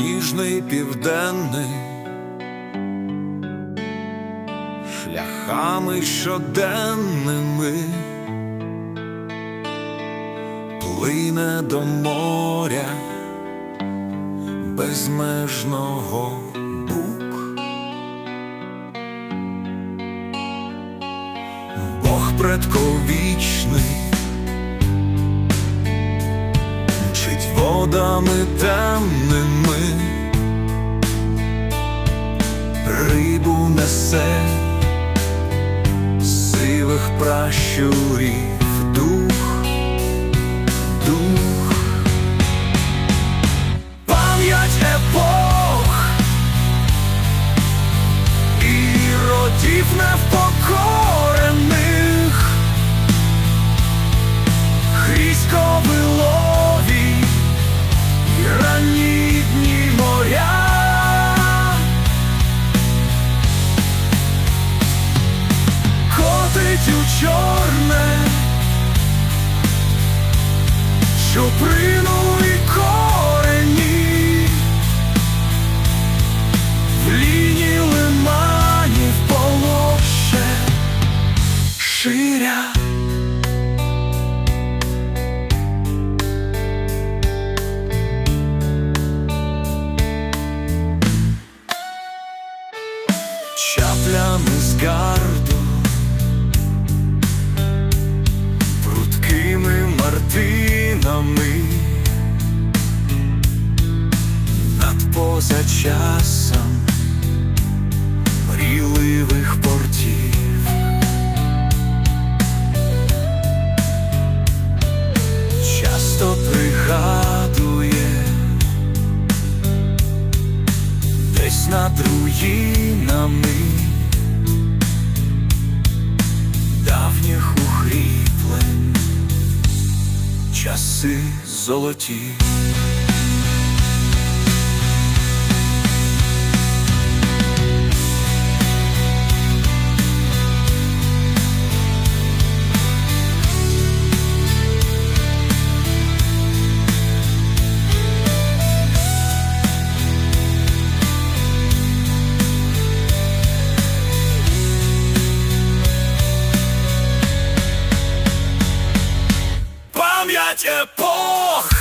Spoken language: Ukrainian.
ніжний південний, шляхами щоденними. Плине до моря безмежного бук. Бог предковічний. Водами темними, рибу несе сивих пращурів дух, дух, пам'ять епох і родів невпокорених, Чаплями з гарду, прудкими мартинами, над позачасом мрійливих портів. Часто пригадує. Десь над руїнами часи золоті. Епох!